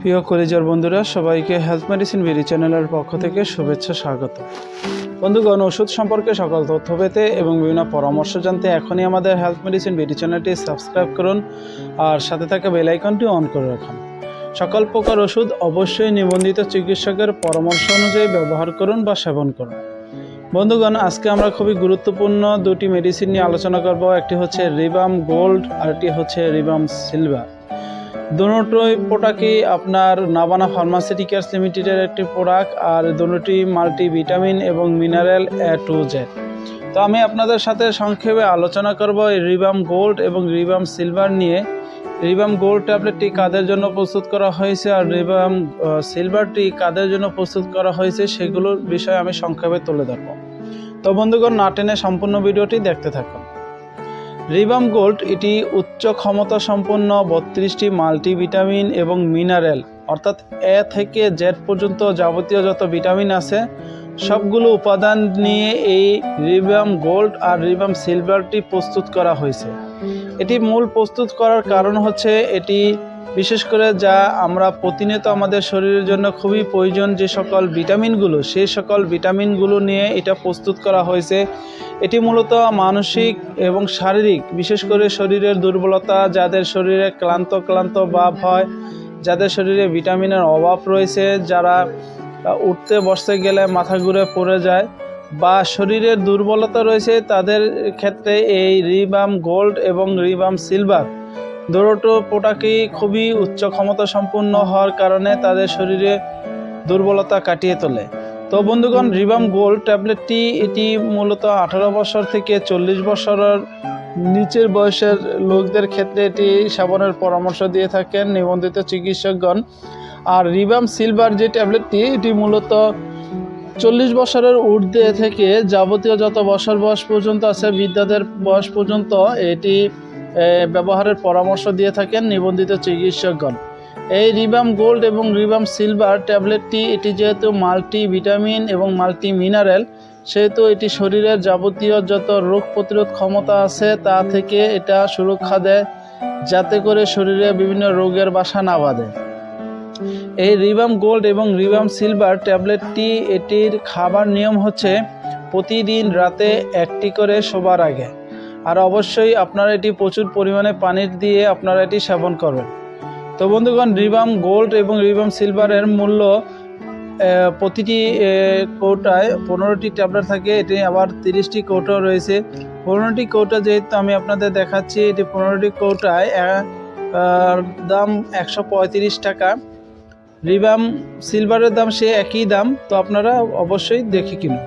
প্রিয় কলেজের বন্ধুরা, সবাইকে হেলথ মেডিসিন বিডি চ্যানেলের পক্ষ থেকে শুভেচ্ছা, স্বাগত। বন্ধুগণ, ওষুধ সম্পর্কে সকল তথ্য পেতে এবং বিভিন্ন পরামর্শ জানতে এখনই আমাদের হেলথ মেডিসিন বিডি চ্যানেলটি সাবস্ক্রাইব করুন আর সাথে থাকা বেল আইকনটি অন করে রাখুন। সকল প্রকার ওষুধ অবশ্যই নিবন্ধিত চিকিৎসকের পরামর্শ অনুযায়ী ব্যবহার করুন বা সেবন করুন। বন্ধুগণ, আজকে আমরা খুবই গুরুত্বপূর্ণ দুটি মেডিসিন নিয়ে আলোচনা করব। একটি হচ্ছে রিবাম গোল্ড আর একটি হচ্ছে রিবাম সিলভার। দুটোই প্রোডাক্টই আপনার নাবানা ফার্মাসিউটিক্যালস লিমিটেডের একটি প্রোডাক্ট আর দুটি মাল্টি ভিটামিন এবং মিনারেল এ টু জেড তো আমি আপনাদের সাথে সংক্ষেপে আলোচনা করব এই রিবাম গোল্ড এবং রিবাম সিলভার নিয়ে। রিবাম গোল্ড ট্যাবলেটটি কাদের জন্য প্রস্তুত করা হয়েছে আর রিবাম সিলভারটি কাদের জন্য প্রস্তুত করা হয়েছে সেগুলোর বিষয়ে আমি সংক্ষেপে তুলে ধরব। তো বন্ধুগণ, না টেনে সম্পূর্ণ ভিডিওটি দেখতে থাকুন। রিবাম গোল্ড, এটি উচ্চ ক্ষমতা সম্পন্ন বত্রিশটি মাল্টিভিটামিন এবং মিনারেল, অর্থাৎ এ থেকে জেড পর্যন্ত যাবতীয় যত ভিটামিন আছে, সবগুলো উপাদান নিয়ে এই রিবাম গোল্ড আর রিবাম সিলভারটি প্রস্তুত করা হয়েছে। এটি মূল প্রস্তুত করার কারণ হচ্ছে এটি বিশেষ করে যা আমরা প্রতিনিয়ত আমাদের শরীরের জন্য খুবই প্রয়োজন যে সকল ভিটামিনগুলো সেই সকল ভিটামিনগুলো নিয়ে এটা প্রস্তুত করা হয়েছে। এটি মূলত মানসিক এবং শারীরিক, বিশেষ করে শরীরের দুর্বলতা, যাদের শরীরে ক্লান্ত ক্লান্ত ভাব হয়, যাদের শরীরে ভিটামিনের অভাব রয়েছে, যারা উঠতে, বসতে গেলে মাথা ঘুরে পড়ে যায় বা শরীরের দুর্বলতা রয়েছে, তাদের ক্ষেত্রে এই রিবাম গোল্ড এবং রিবাম সিলভার দুটো প্রোডাক্টই খুবই উচ্চ ক্ষমতা সম্পন্ন হওয়ার কারণে তাদের শরীরে দুর্বলতা কাটিয়ে তোলে। তো বন্ধুগণ রিবাম গোল্ড ট্যাবলেটটি এটি মূলত আঠারো বছর থেকে চল্লিশ বছরের নিচের বয়সের লোকদের ক্ষেত্রে এটি সেবনের পরামর্শ দিয়ে থাকেন নিবন্ধিত চিকিৎসকগণ। আর রিবাম সিলভার যে ট্যাবলেটটি এটি মূলত চল্লিশ বছরের ঊর্ধ্বে থেকে যাবতীয় যত বছর বয়স পর্যন্ত আছে বৃদ্ধাদের বয়স পর্যন্ত এটি ব্যবহারের পরামর্শ দিয়ে থাকেন নিবন্ধিত চিকিৎসকগণ। এই রিবাম গোল্ড এবং রিবাম সিলভার ট্যাবলেটটি, এটি যেহেতু মাল্টি ভিটামিন এবং মাল্টি মিনারেল সেহেতু এটি শরীরের যাবতীয় যত রোগ প্রতিরোধ ক্ষমতা আছে, তা থেকে এটা সুরক্ষা দেয়, যাতে করে শরীরে বিভিন্ন রোগের বাসা না বাঁধে। এই রিবাম গোল্ড এবং রিবাম সিলভার ট্যাবলেটটি এটির খাবার নিয়ম হচ্ছে প্রতিদিন রাতে একটি করে শোবার আগে। আর অবশ্যই আপনারা এটি প্রচুর পরিমাণে পানির দিয়ে আপনারা এটি সেবন করবেন। তো বন্ধুগণ, রিবাম গোল্ড এবং রিবাম সিলভারের মূল্য প্রতিটি কৌটায় পনেরোটি ট্যাবলেট থাকে, এটি আবার তিরিশটি কৌটো রয়েছে। পনেরোটি কৌটা যেহেতু আমি আপনাদের দেখাচ্ছি, এটি পনেরোটি কৌটায় দাম একশো পঁয়ত্রিশ টাকা। রিবাম সিলভারের দাম সে একই দাম তো আপনারা অবশ্যই দেখে কিনুন।